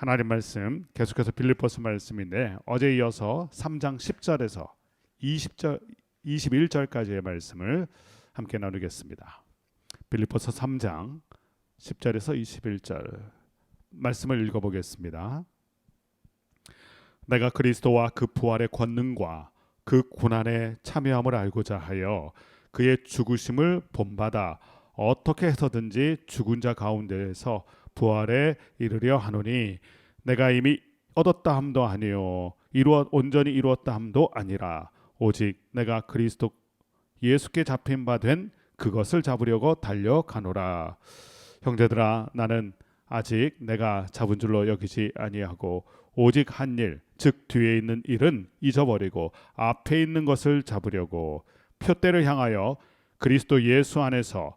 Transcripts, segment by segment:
하나님 말씀 계속해서 빌립보서 말씀인데 어제 이어서 3장 10절에서 20절 21절까지의 말씀을 함께 나누겠습니다. 빌립보서 3장 10절에서 21절 말씀을 읽어 보겠습니다. 내가 그리스도와 그 부활의 권능과 그 고난에 참여함을 알고자 하여 그의 죽으심을 본받아 어떻게 해서든지 죽은 자 가운데에서 부활에 이르려 하노니 내가 이미 얻었다 함도 아니요 이루어 온전히 이루었다 함도 아니라 오직 내가 그리스도 예수께 잡힌 바 된 그것을 잡으려고 달려가노라. 형제들아 나는 아직 내가 잡은 줄로 여기지 아니하고 오직 한 일, 즉 뒤에 있는 일은 잊어버리고 앞에 있는 것을 잡으려고 표대를 향하여 그리스도 예수 안에서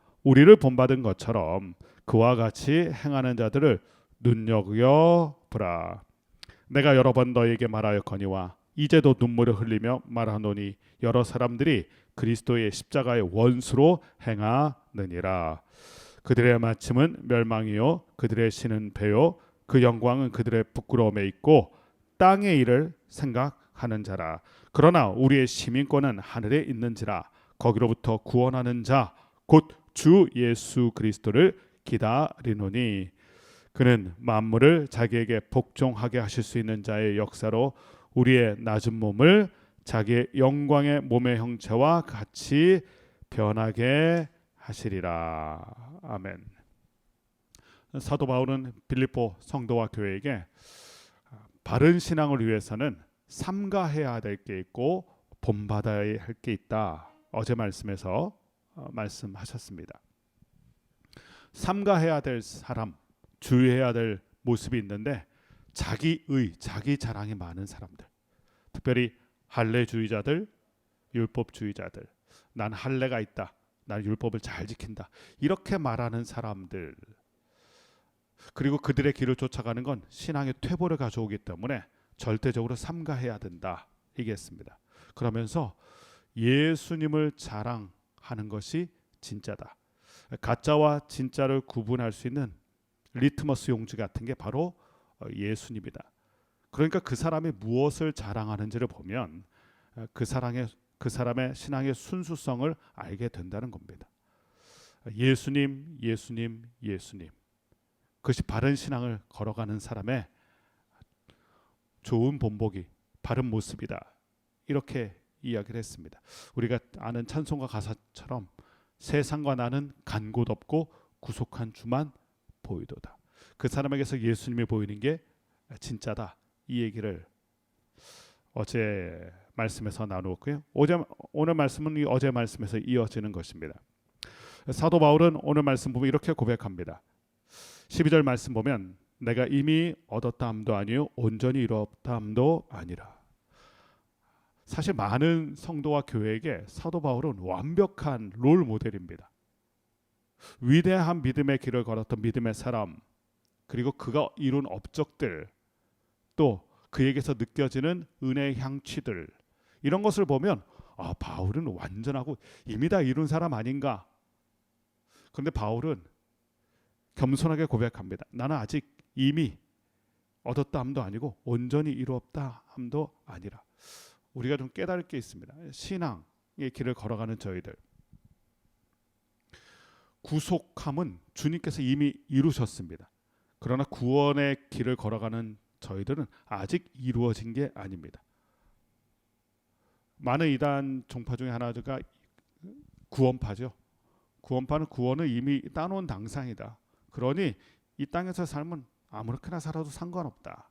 우리를 본받은 것처럼 그와 같이 행하는 자들을 눈여겨 보라. 내가 여러 번 너희에게 말하였거니와 이제도 눈물을 흘리며 말하노니 여러 사람들이 그리스도의 십자가의 원수로 행하느니라. 그들의 마침은 멸망이요 그들의 신은 배요 그 영광은 그들의 부끄러움에 있고 땅의 일을 생각하는 자라. 그러나 우리의 시민권은 하늘에 있는지라 거기로부터 구원하는 자 곧 주 예수 그리스도를 기다리노니 그는 만물을 자기에게 복종하게 하실 수 있는 자의 역사로 우리의 낮은 몸을 자기의 영광의 몸의 형체와 같이 변하게 하시리라. 아멘. 사도 바울은 빌립보 성도와 교회에게 바른 신앙을 위해서는 삼가해야 될 게 있고 본받아야 할 게 있다. 어제 말씀에서 어, 말씀하셨습니다. 삼가해야 될 사람, 주의해야 될 모습이 있는데 자기의, 자기 자랑이 많은 사람들. 특별히 할례주의자들, 율법주의자들. 난 할례가 있다. 난 율법을 잘 지킨다. 이렇게 말하는 사람들. 그리고 그들의 길을 쫓아가는 건 신앙의 퇴보를 가져오기 때문에 절대적으로 삼가해야 된다. 얘기했습니다. 그러면서 예수님을 자랑 하는 것이 진짜다. 가짜와 진짜를 구분할 수 있는 리트머스 용지 같은 게 바로 어, 예수님이다. 그러니까 그 사람이 무엇을 자랑하는지를 보면 어, 그 사랑의 그 사람의 신앙의 순수성을 알게 된다는 겁니다. 예수님, 예수님, 예수님. 그것이 바른 신앙을 걸어가는 사람의 좋은 본보기, 바른 모습이다. 이렇게 이야기를 했습니다. 우리가 아는 찬송가 가사 처럼 세상과 나는 간 곳 없고 구속한 주만 보이도다. 그 사람에게서 예수님이 보이는 게 진짜다. 이 얘기를 어제 말씀에서 나누었고요. 오늘 말씀은 이 어제 말씀에서 이어지는 것입니다. 사도 바울은 오늘 말씀 보면 이렇게 고백합니다. 12절 말씀 보면 내가 이미 얻었다 함도 아니요 온전히 이뤘다 함도 아니라. 사실 많은 성도와 교회에게 사도 바울은 완벽한 롤 모델입니다. 위대한 믿음의 길을 걸었던 믿음의 사람 그리고 그가 이룬 업적들 또 그에게서 느껴지는 은혜의 향취들 이런 것을 보면 아 바울은 완전하고 이미 다 이룬 사람 아닌가? 그런데 바울은 겸손하게 고백합니다. 나는 아직 이미 얻었다 함도 아니고 온전히 이루었다 함도 아니라 우리가 좀 깨달을 게 있습니다 신앙의 길을 걸어가는 저희들 구속함은 주님께서 이미 이루셨습니다. 그러나 구원의 길을 걸어가는 저희들은 아직 이루어진 게 아닙니다. 많은 이단 종파 중에 하나가 구원파죠. 구원파는 구원을 이미 따놓은 당상이다. 그러니 이 땅에서 삶은 아무렇게나 살아도 상관없다.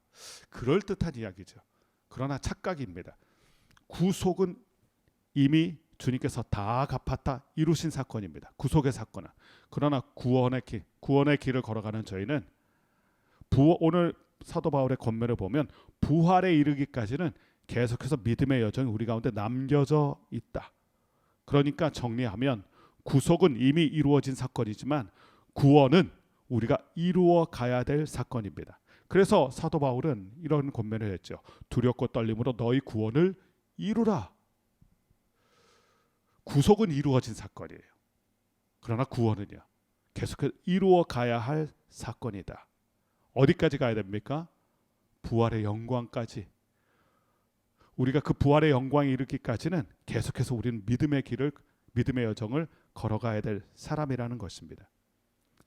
그럴 듯한 이야기죠. 그러나 착각입니다. 구속은 이미 주님께서 다 갚았다 이루신 사건입니다. 구속의 사건은. 그러나 구원의 길, 구원의 길을 걸어가는 저희는 부 오늘 사도 바울의 권면을 보면 부활에 이르기까지는 계속해서 믿음의 여정이 우리 가운데 남겨져 있다. 그러니까 정리하면 구속은 이미 이루어진 사건이지만 구원은 우리가 이루어 가야 될 사건입니다. 그래서 사도 바울은 이런 권면을 했죠. 두렵고 떨림으로 너희 구원을 이루라. 구속은 이루어진 사건이에요. 그러나 구원은요. 계속해서 이루어 가야 할 사건이다. 어디까지 가야 됩니까? 부활의 영광까지. 우리가 그 부활의 영광에 이르기까지는 계속해서 우리는 믿음의 길을 믿음의 여정을 걸어가야 될 사람이라는 것입니다.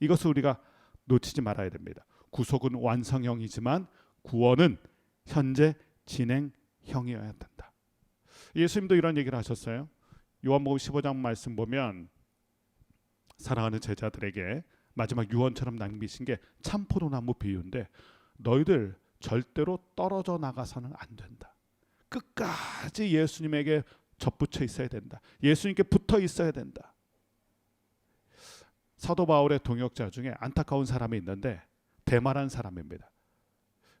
이것을 우리가 놓치지 말아야 됩니다. 구속은 완성형이지만 구원은 현재 진행형이어야 된다. 예수님도 이런 얘기를 하셨어요. 요한복음 15장 말씀 보면 사랑하는 제자들에게 마지막 유언처럼 남기신 게 참포도나무 비유인데 너희들 절대로 떨어져 나가서는 안 된다. 끝까지 예수님에게 접붙여 있어야 된다. 예수님께 붙어 있어야 된다. 사도 바울의 동역자 중에 안타까운 사람이 있는데 대만한 사람입니다.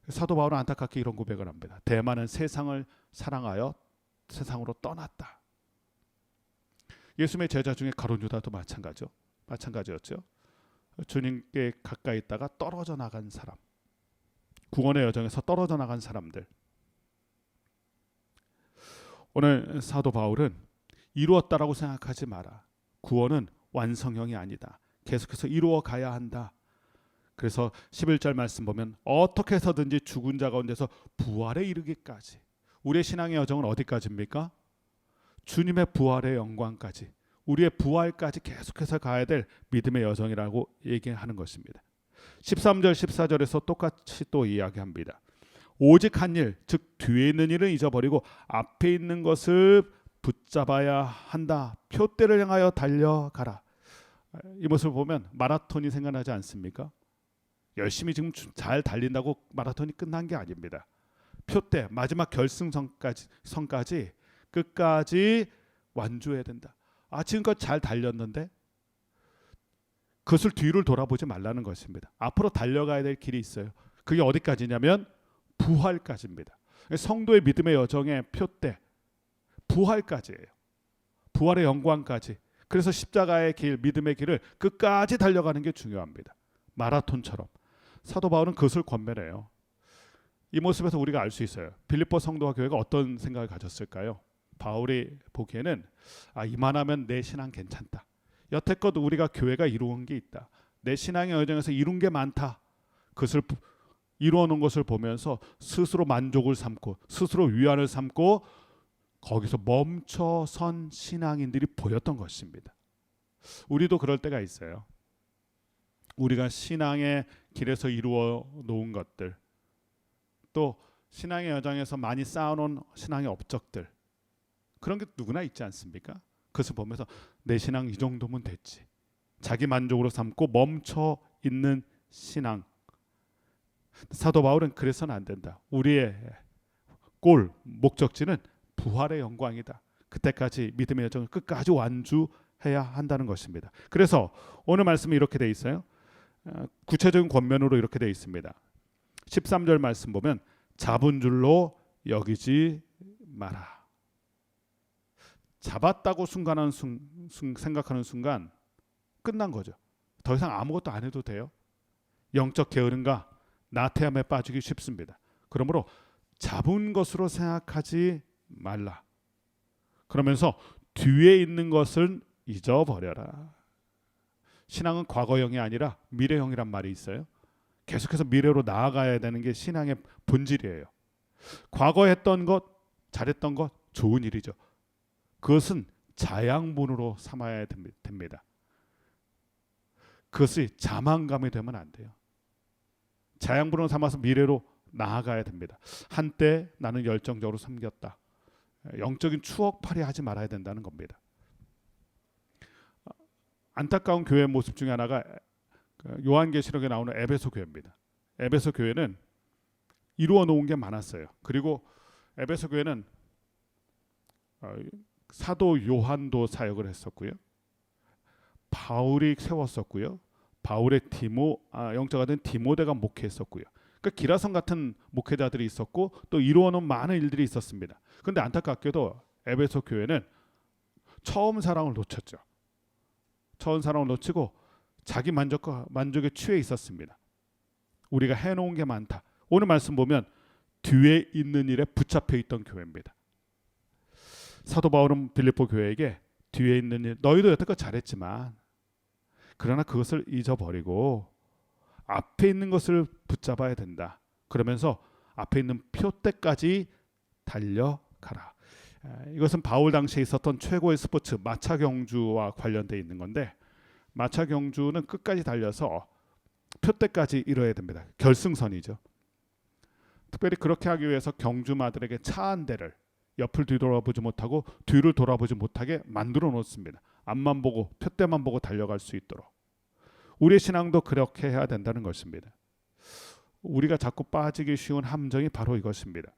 사도 바울은 안타깝게 이런 고백을 합니다. 대만은 세상을 사랑하여 세상으로 떠났다. 예수님의 제자 중에 가론 유다도 마찬가지죠. 마찬가지였죠. 주님께 가까이 있다가 떨어져 나간 사람. 구원의 여정에서 떨어져 나간 사람들. 오늘 사도 바울은 이루었다라고 생각하지 마라. 구원은 완성형이 아니다. 계속해서 이루어 가야 한다. 그래서 11절 말씀 보면 어떻게 해서든지 죽은 자 가운데서 부활에 이르기까지 우리의 신앙의 여정은 어디까지입니까? 주님의 부활의 영광까지 우리의 부활까지 계속해서 가야 될 믿음의 여정이라고 얘기하는 것입니다. 13절 14절에서 똑같이 또 이야기합니다. 오직 한 일, 즉 뒤에 있는 일은 잊어버리고 앞에 있는 것을 붙잡아야 한다. 표대를 향하여 달려가라. 이 모습을 보면 마라톤이 생각나지 않습니까? 열심히 지금 잘 달린다고 마라톤이 끝난 게 아닙니다. 표대 마지막 결승선까지 선까지 끝까지 완주해야 된다. 아 지금껏 잘 달렸는데 그것을 뒤를 돌아보지 말라는 것입니다. 앞으로 달려가야 될 길이 있어요. 그게 어디까지냐면 부활까지입니다. 성도의 믿음의 여정의 표대 부활까지예요. 부활의 영광까지. 그래서 십자가의 길, 믿음의 길을 끝까지 달려가는 게 중요합니다. 마라톤처럼 사도 바울은 그것을 권면해요. 이 모습에서 우리가 알 수 있어요. 빌립보 성도와 교회가 어떤 생각을 가졌을까요? 바울이 보기에는 아 이만하면 내 신앙 괜찮다. 여태껏 우리가 교회가 이루은 게 있다. 내 신앙의 여정에서 이룬 게 많다. 그것을 이루어 놓은 것을 보면서 스스로 만족을 삼고 스스로 위안을 삼고 거기서 멈춰선 신앙인들이 보였던 것입니다. 우리도 그럴 때가 있어요. 우리가 신앙의 길에서 이루어 놓은 것들 또 신앙의 여정에서 많이 쌓아놓은 신앙의 업적들 그런 게 누구나 있지 않습니까? 그것을 보면서 내 신앙 이 정도면 됐지. 자기 만족으로 삼고 멈춰 있는 신앙. 사도 바울은 그래서는 안 된다. 우리의 골 목적지는 부활의 영광이다. 그때까지 믿음의 여정을 끝까지 완주해야 한다는 것입니다. 그래서 오늘 말씀이 이렇게 돼 있어요. 어, 구체적인 권면으로 이렇게 돼 있습니다. 13절 말씀 보면 잡은 줄로 여기지 마라. 잡았다고 순간한 순, 순, 생각하는 순간 끝난 거죠. 더 이상 아무것도 안 해도 돼요. 영적 게으름과 나태함에 빠지기 쉽습니다. 그러므로 잡은 것으로 생각하지 말라. 그러면서 뒤에 있는 것을 잊어버려라. 신앙은 과거형이 아니라 미래형이란 말이 있어요. 계속해서 미래로 나아가야 되는 게 신앙의 본질이에요. 과거 했던 것, 잘했던 것 좋은 일이죠. 그것은 자양분으로 삼아야 됩니다. 그것이 자만감이 되면 안 돼요. 자양분으로 삼아서 미래로 나아가야 됩니다. 한때 나는 열정적으로 섬겼다. 영적인 추억팔이 하지 말아야 된다는 겁니다. 안타까운 교회 모습 중에 하나가 그 요한계시록에 나오는 에베소 교회입니다. 에베소 교회는 이루어 놓은 게 많았어요. 그리고 에베소 교회는 어, 사도 요한도 사역을 했었고요. 바울이 세웠었고요. 바울의 디모 아, 영적 아들 디모데가 목회했었고요. 그 기라성 같은 목회자들이 있었고 또 이루어놓은 많은 일들이 있었습니다. 그런데 안타깝게도 에베소 교회는 처음 사랑을 놓쳤죠. 처음 사랑을 놓치고 자기 만족과 만족에 취해 있었습니다. 우리가 해놓은 게 많다. 오늘 말씀 보면 뒤에 있는 일에 붙잡혀 있던 교회입니다. 사도 바울은 빌립보 교회에게 뒤에 있는 일 너희도 여태껏 잘했지만 그러나 그것을 잊어버리고 앞에 있는 것을 붙잡아야 된다. 그러면서 앞에 있는 표대까지 달려가라. 아, 이것은 바울 당시에 있었던 최고의 스포츠 마차 경주와 관련돼 있는 건데 마차 경주는 끝까지 달려서 표대까지 이뤄야 됩니다. 결승선이죠. 특별히 그렇게 하기 위해서 경주마들에게 차 한 대를 옆을 뒤돌아보지 못하고 뒤를 돌아보지 못하게 만들어 놓습니다. 앞만 보고 표대만 보고 달려갈 수 있도록. 우리의 신앙도 그렇게 해야 된다는 것입니다. 우리가 자꾸 빠지기 쉬운 함정이 바로 이것입니다.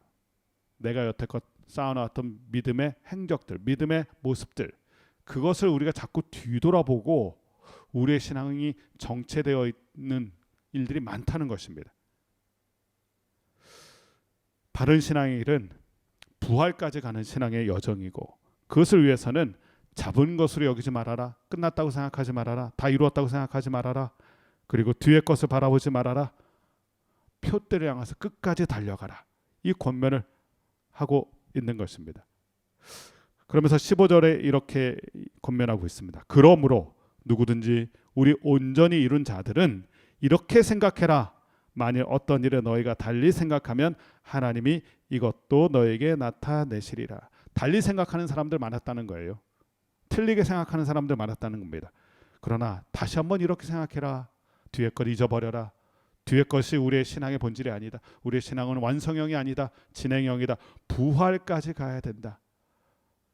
내가 여태껏 쌓아놨던 믿음의 행적들, 믿음의 모습들, 그것을 우리가 자꾸 뒤돌아보고 우리의 신앙이 정체되어 있는 일들이 많다는 것입니다. 바른 신앙의 일은 부활까지 가는 신앙의 여정이고 그것을 위해서는 잡은 것으로 여기지 말아라. 끝났다고 생각하지 말아라. 다 이루었다고 생각하지 말아라. 그리고 뒤의 것을 바라보지 말아라. 표대를 향해서 끝까지 달려가라. 이 권면을 하고 있는 것입니다. 그러면서 15절에 이렇게 권면하고 있습니다. 그러므로 누구든지 우리 온전히 이룬 자들은 이렇게 생각해라. 만일 어떤 일에 너희가 달리 생각하면 하나님이 이것도 너에게 나타내시리라. 달리 생각하는 사람들 많았다는 거예요. 틀리게 생각하는 사람들 많았다는 겁니다. 그러나 다시 한번 이렇게 생각해라. 뒤에 걸 잊어버려라. 뒤에 것이 우리의 신앙의 본질이 아니다. 우리의 신앙은 완성형이 아니다. 진행형이다. 부활까지 가야 된다.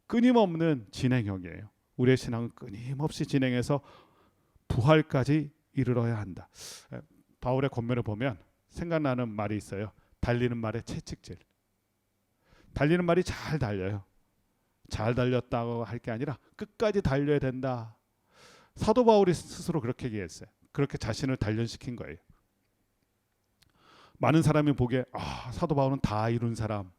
끊임없는 진행형이에요. 우리의 신앙은 끊임없이 진행해서 부활까지 이르러야 한다. 바울의 권면을 보면 생각나는 말이 있어요. 달리는 말의 채찍질. 달리는 말이 잘 달려요. 잘 달렸다고 할 게 아니라 끝까지 달려야 된다. 사도 바울이 스스로 그렇게 얘기했어요. 그렇게 자신을 단련시킨 거예요. 많은 사람이 보기에 아, 사도 바울은 다 이룬 사람,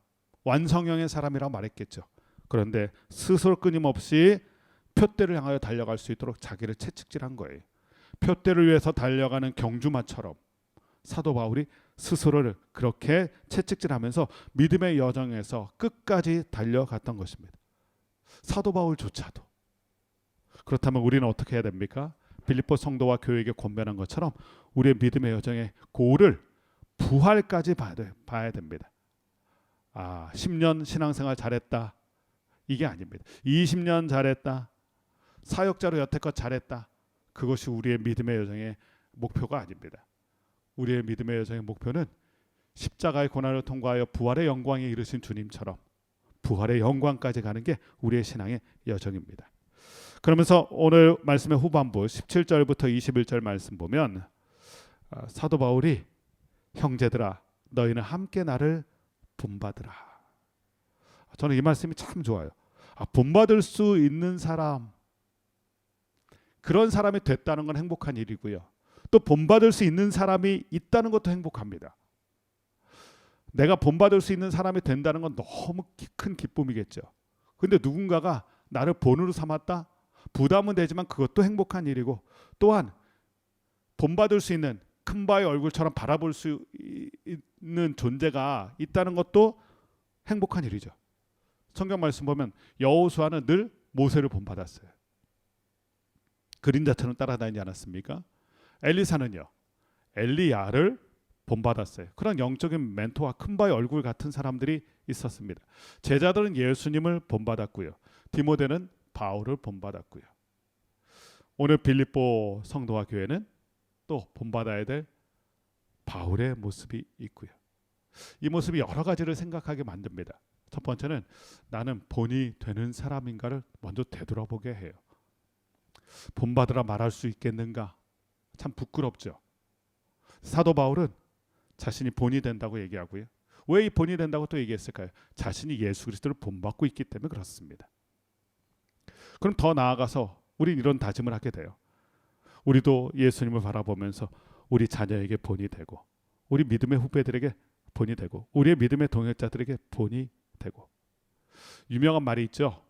완성형의 사람이라고 말했겠죠. 그런데 스스로 끊임없이 표대를 향하여 달려갈 수 있도록 자기를 채찍질한 거예요. 표대를 위해서 달려가는 경주마처럼 사도 바울이 스스로를 그렇게 채찍질하면서 믿음의 여정에서 끝까지 달려갔던 것입니다. 사도 바울조차도 그렇다면 우리는 어떻게 해야 됩니까? 빌립보 성도와 교회에게 권면한 것처럼 우리의 믿음의 여정의 고를 부활까지 봐야, 됩니다. 아, 10년 신앙생활 잘했다. 이게 아닙니다. 20년 잘했다. 사역자로 여태껏 잘했다. 그것이 우리의 믿음의 여정의 목표가 아닙니다. 우리의 믿음의 여정의 목표는 십자가의 고난을 통과하여 부활의 영광에 이르신 주님처럼 부활의 영광까지 가는 게 우리의 신앙의 여정입니다. 그러면서 오늘 말씀의 후반부 17절부터 21절 말씀 보면 아, 사도 바울이 형제들아 너희는 함께 나를 본받으라. 저는 이 말씀이 참 좋아요. 아, 본받을 수 있는 사람 그런 사람이 됐다는 건 행복한 일이고요. 또 본받을 수 있는 사람이 있다는 것도 행복합니다. 내가 본받을 수 있는 사람이 된다는 건 너무 큰 기쁨이겠죠. 근데 누군가가 나를 본으로 삼았다? 부담은 되지만 그것도 행복한 일이고 또한 본받을 수 있는 큰 바의 얼굴처럼 바라볼 수 있는 존재가 있다는 것도 행복한 일이죠. 성경 말씀 보면 여호수아는 늘 모세를 본받았어요. 그림자처럼 따라다니지 않았습니까? 엘리사는요. 엘리야를 본받았어요. 그런 영적인 멘토와 큰 바의 얼굴 같은 사람들이 있었습니다. 제자들은 예수님을 본받았고요. 디모데는 바울을 본받았고요. 오늘 빌립보 성도와 교회는 또 본받아야 될 바울의 모습이 있고요. 이 모습이 여러 가지를 생각하게 만듭니다. 첫 번째는 나는 본이 되는 사람인가를 먼저 되돌아보게 해요. 본받으라 말할 수 있겠는가? 참 부끄럽죠. 사도 바울은 자신이 본이 된다고 얘기하고요. 왜 이 본이 된다고 또 얘기했을까요? 자신이 예수 그리스도를 본받고 있기 때문에 그렇습니다. 그럼 더 나아가서 우린 이런 다짐을 하게 돼요. 우리도 예수님을 바라보면서 우리 자녀에게 본이 되고 우리 믿음의 후배들에게 본이 되고 우리의 믿음의 동역자들에게 본이 되고 유명한 말이 있죠.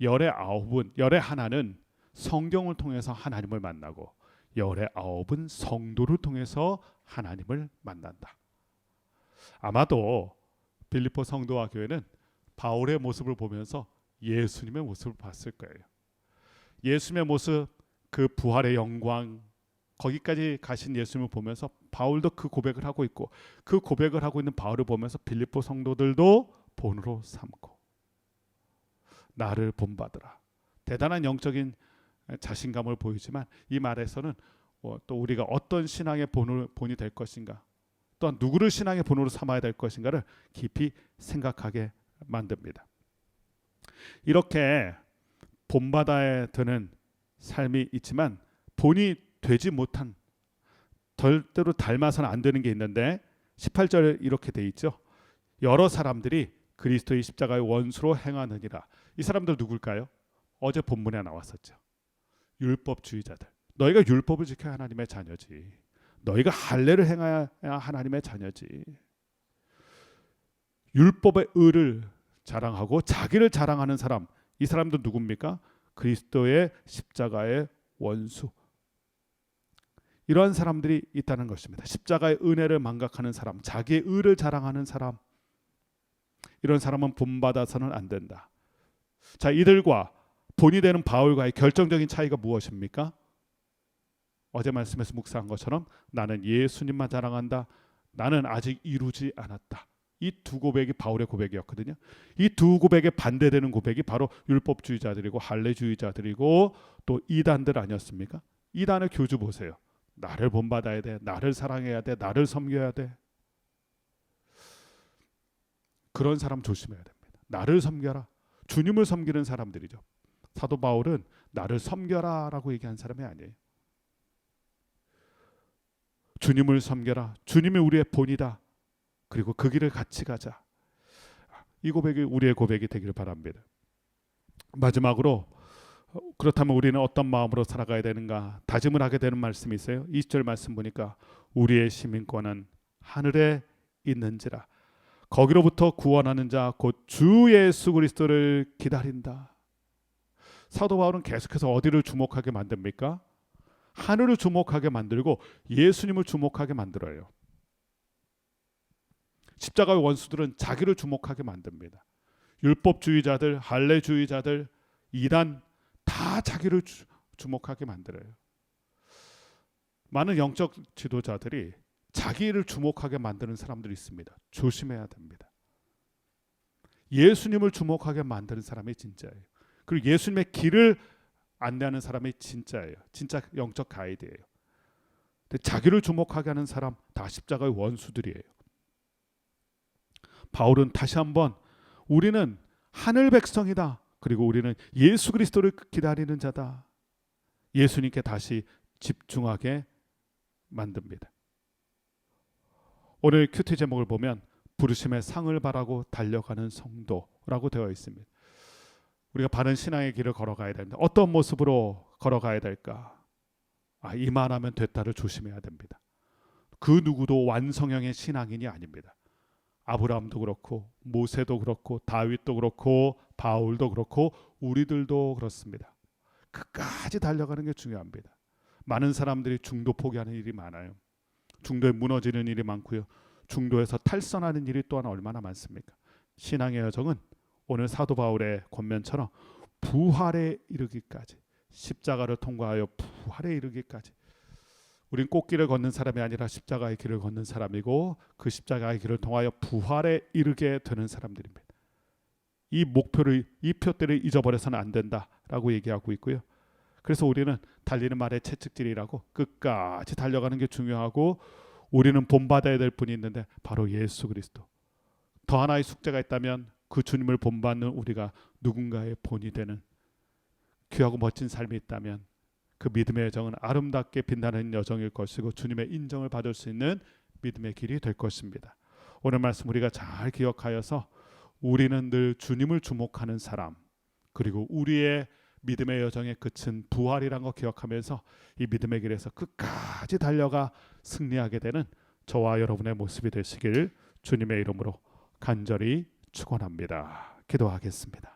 열의 아홉은 열의 하나는 성경을 통해서 하나님을 만나고 열의 아홉은 성도를 통해서 하나님을 만난다. 아마도 빌리포 성도와 교회는 바울의 모습을 보면서 예수님의 모습을 봤을 거예요. 예수님의 모습, 그 부활의 영광, 거기까지 가신 예수님을 보면서 바울도 그 고백을 하고 있고 그 고백을 하고 있는 바울을 보면서 빌립보 성도들도 본으로 삼고 나를 본받으라. 대단한 영적인 자신감을 보이지만 이 말에서는 어, 또 우리가 어떤 신앙의 본이 될 것인가 또한 누구를 신앙의 본으로 삼아야 될 것인가를 깊이 생각하게 만듭니다. 이렇게 본바다에 드는 삶이 있지만 본이 되지 못한 절대로 닮아서는 안 되는 게 있는데 18절에 이렇게 돼 있죠. 여러 사람들이 그리스도의 십자가의 원수로 행하느니라. 이 사람들 누굴까요? 어제 본문에 나왔었죠. 율법주의자들. 너희가 율법을 지켜야 하나님의 자녀지. 너희가 할례를 행해야 하나님의 자녀지. 율법의 의를 자랑하고 자기를 자랑하는 사람. 이 사람들 누굽니까? 그리스도의 십자가의 원수. 이러한 사람들이 있다는 것입니다. 십자가의 은혜를 망각하는 사람, 자기의 의를 자랑하는 사람. 이런 사람은 본받아서는 안 된다. 자, 이들과 본이 되는 바울과의 결정적인 차이가 무엇입니까? 어제 말씀에서 묵상한 것처럼 나는 예수님만 자랑한다. 나는 아직 이루지 않았다. 이 두 고백이 바울의 고백이었거든요. 이 두 고백에 반대되는 고백이 바로 율법주의자들이고 할례주의자들이고 또 이단들 아니었습니까? 이단의 교주 보세요. 나를 본받아야 돼. 나를 사랑해야 돼. 나를 섬겨야 돼. 그런 사람 조심해야 됩니다. 나를 섬겨라. 주님을 섬기는 사람들이죠. 사도 바울은 나를 섬겨라라고 얘기한 사람이 아니에요. 주님을 섬겨라. 주님이 우리의 본이다. 그리고 그 길을 같이 가자. 이 고백이 우리의 고백이 되기를 바랍니다. 마지막으로 그렇다면 우리는 어떤 마음으로 살아가야 되는가 다짐을 하게 되는 말씀이 있어요. 20절 말씀 보니까 우리의 시민권은 하늘에 있는지라 거기로부터 구원하는 자 곧 주 예수 그리스도를 기다린다. 사도 바울은 계속해서 어디를 주목하게 만듭니까? 하늘을 주목하게 만들고 예수님을 주목하게 만들어요. 십자가의 원수들은 자기를 주목하게 만듭니다. 율법주의자들, 할례주의자들, 이단 다 자기를 주, 주목하게 만들어요. 많은 영적 지도자들이 자기를 주목하게 만드는 사람들이 있습니다. 조심해야 됩니다. 예수님을 주목하게 만드는 사람이 진짜예요. 그리고 예수님의 길을 안내하는 사람이 진짜예요. 진짜 영적 가이드예요. 근데 자기를 주목하게 하는 사람 다 십자가의 원수들이에요. 바울은 다시 한번 우리는 하늘 백성이다. 그리고 우리는 예수 그리스도를 기다리는 자다. 예수님께 다시 집중하게 만듭니다. 오늘 큐티 제목을 보면 부르심의 상을 바라고 달려가는 성도라고 되어 있습니다. 우리가 바른 신앙의 길을 걸어가야 됩니다. 어떤 모습으로 걸어가야 될까? 아, 이만하면 됐다를 조심해야 됩니다. 그 누구도 완성형의 신앙인이 아닙니다. 아브라함도 그렇고 모세도 그렇고 다윗도 그렇고 바울도 그렇고 우리들도 그렇습니다. 끝까지 달려가는 게 중요합니다. 많은 사람들이 중도 포기하는 일이 많아요. 중도에 무너지는 일이 많고요. 중도에서 탈선하는 일이 또한 얼마나 많습니까? 신앙의 여정은 오늘 사도 바울의 권면처럼 부활에 이르기까지 십자가를 통과하여 부활에 이르기까지 우린 꽃길을 걷는 사람이 아니라 십자가의 길을 걷는 사람이고 그 십자가의 길을 통하여 부활에 이르게 되는 사람들입니다. 이 목표를 이 표대를 잊어버려서는 안 된다라고 얘기하고 있고요. 그래서 우리는 달리는 말의 채찍질이라고 끝까지 달려가는 게 중요하고 우리는 본받아야 될 분이 있는데 바로 예수 그리스도. 더 하나의 숙제가 있다면 그 주님을 본받는 우리가 누군가의 본이 되는 귀하고 멋진 삶이 있다면 그 믿음의 여정은 아름답게 빛나는 여정일 것이고 주님의 인정을 받을 수 있는 믿음의 길이 될 것입니다. 오늘 말씀 우리가 잘 기억하여서 우리는 늘 주님을 주목하는 사람 그리고 우리의 믿음의 여정의 끝은 부활이란 거 기억하면서 이 믿음의 길에서 끝까지 달려가 승리하게 되는 저와 여러분의 모습이 되시길 주님의 이름으로 간절히 축원합니다. 기도하겠습니다.